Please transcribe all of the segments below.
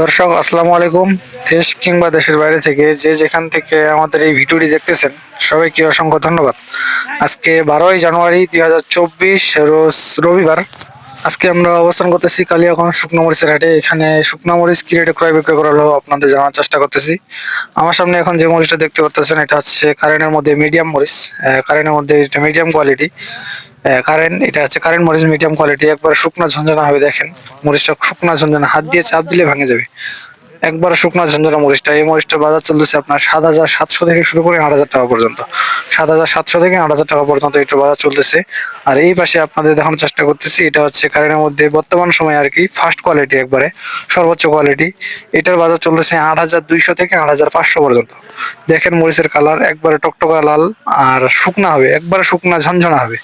দর্শক, আসসালামু আলাইকুম। দেশ কিংবা দেশের বাইরে থেকে যে যেখান থেকে আমাদের এই ভিডিওটি দেখতেছেন, সবাইকে অসংখ্য ধন্যবাদ। আজকে বারোই জানুয়ারি দুই হাজার চব্বিশ, রোজ রবিবার আজকে আমরা অবস্থান করতেছি কালিয়াগঞ্জ শুকনো মরিচের হাটে। এখানে শুকনো মরিচ কি রেটে ক্রয় বিক্রয় করা হলো আপনাদের জানার চেষ্টা করতেছি। আমার সামনে এখন যে মরিচটা দেখতে পাচ্ছেন এটা হচ্ছে কারেন্টের মধ্যে মিডিয়াম মরিচ। কারেন্টের মধ্যে এটা মিডিয়াম কোয়ালিটি কারেন্ট এটা হচ্ছে কারেন্ট মরিচ মিডিয়াম কোয়ালিটি একবার শুকনো ঝঞ্ঝনা হবে, দেখেন। মরিচটা শুকনো ঝঞ্ঝনা হাত দিয়ে চাপ দিলে ভাঙে যাবে। একবার শুকনো ঝঞ্ঝনা মরিচটা। এই মরিচটার বাজার চলতেছে আপনার সাত হাজার সাতশো থেকে শুরু করে আট হাজার টাকা পর্যন্ত। সাত হাজার সাতশো থেকে আট হাজার টাকা পর্যন্ত এটা বাজার চলতেছে। আর এই পাশে আপনাদের দেখানোর চেষ্টা করতেছি, এটা হচ্ছে কারেন্টের মধ্যে বর্তমান সময় আর কি ফার্স্ট কোয়ালিটি একবারে, সর্বোচ্চ কোয়ালিটি এটার বাজার চলতেছে আট হাজার দুইশো থেকে আট হাজার পাঁচশো পর্যন্ত। দেখেন মরিচের কালার একবারে টকটকা লাল আর শুকনা হবে, একবারে শুকনা ঝনঝনা হবে।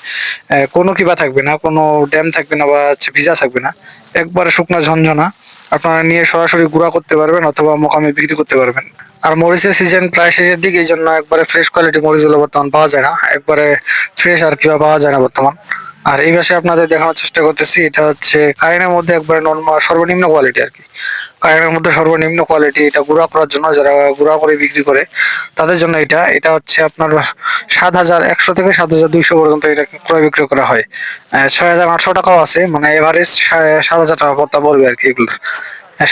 কোনো কিবা থাকবে না, কোনো ড্যাম থাকবে না বা ভিজা থাকবে না, একবারে শুকনা ঝনঝনা। আপনারা নিয়ে সরাসরি গুঁড়া করতে পারবেন অথবা মোকামে বিক্রি করতে পারবেন। আর মরিচের সিজন প্রায় শেষের দিকে, এই জন্য একবারে ফ্রেশ কোয়ালিটি মরিচগুলো বর্তমান পাওয়া যায় না। একবারে ফ্রেশ আর কিবা পাওয়া যায় না বর্তমান। আর এই ভাষায় আপনাদের দেখানোর চেষ্টা করতেছি, এটা হচ্ছে কারেন্টের মধ্যে একবার নর্মাল সর্বনিম্ন কোয়ালিটি আর কি। কারেন্টের মধ্যে সর্বনিম্ন কোয়ালিটি এটা গুঁড়া করার জন্য, যারা গুঁড়া করে বিক্রি করে, তাদের জন্য এটা। এটা হচ্ছে আপনার সাত হাজার একশো থেকে সাত হাজার দুইশো পর্যন্ত এটা ক্রয় বিক্রয় করা হয়। ছয় হাজার আটশো টাকাও আছে মানে এভারেজ সাত হাজার টাকা কর্তা পড়বে আর কি এগুলোর।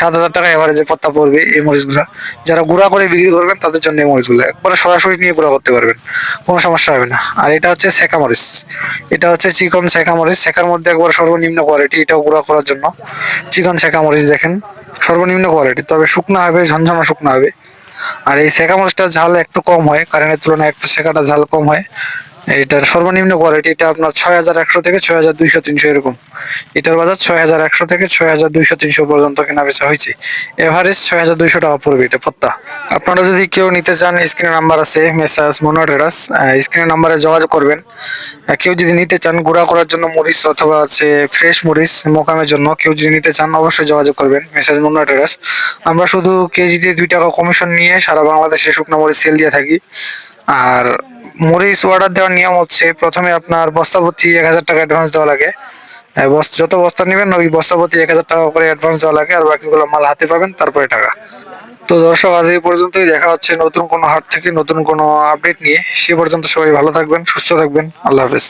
সাত হাজার টাকা এভারেজে পত্তা পড়বে এই মরিচগুলো। যারা গুঁড়া করে বিক্রি করবেন, তাদের জন্য এই মরিচগুলো। একবারে সরাসরি নিয়ে গুঁড়া করতে পারবেন, কোনো সমস্যা হবে না। আর এটা হচ্ছে সেকা মরিচ। এটা হচ্ছে চিকন সেকা মরিচ। সেকার মধ্যে একবার সর্বনিম্ন কোয়ালিটি এটাও গুঁড়া করার জন্য। চিকন সেকা মরিচ দেখেন, সর্বনিম্ন কোয়ালিটি তবে শুকনো হবে, ঝনঝনা শুকনো হবে। আর এই সেকা মরিচটার ঝাল একটু কম হয় কারেন্টের তুলনায় একটু সেকাটা ঝাল কম হয়। এটার সর্বনিম্ন কোয়ালিটি এটা আপনার ছয় হাজার একশো থেকে ছয় হাজার দুইশো, তিনশো এরকম। এটার বাজার ছয় হাজার একশো থেকে ছয় হাজার দুইশো, তিনশো পর্যন্ত কেনা বেচা হয়েছে। এভারেজ ছয় হাজার দুইশো টাকা পড়বে এটা পত্তা। আপনারা যদি কেউ নিতে চান স্ক্রিনে নাম্বার আছে মেসাজ মোনোটেরাস স্ক্রিনে নাম্বারে যোগাযোগ করবেন। কেউ যদি নিতে চান, গুঁড়া করার জন্য মরিচ অথবা হচ্ছে ফ্রেশ মরিচ, মোকামের জন্য কেউ যদি নিতে চান, অবশ্যই যোগাযোগ করবেন মেসাজ মোনোটেরাস আমরা শুধু কেজিতে দুই টাকা কমিশন নিয়ে সারা বাংলাদেশে শুকনো মরিচ সেল দিয়ে থাকি। আর মরিচ অর্ডার দেওয়ার নিয়ম হচ্ছে প্রথমে আপনার বস্তা প্রতি এক হাজার টাকা অ্যাডভান্স দেওয়া লাগে। যত বস্তা নেবেন ওই বস্তা প্রতি এক হাজার টাকা করে অ্যাডভান্স দেওয়া লাগে আর বাকিগুলো মাল হাতে পাবেন, তারপরে টাকা। তো দর্শক, আজ এই পর্যন্তই। দেখা হচ্ছে নতুন কোনো হাট থেকে নতুন কোনো আপডেট নিয়ে। সে পর্যন্ত সবাই ভালো থাকবেন, সুস্থ থাকবেন। আল্লাহ হাফেজ।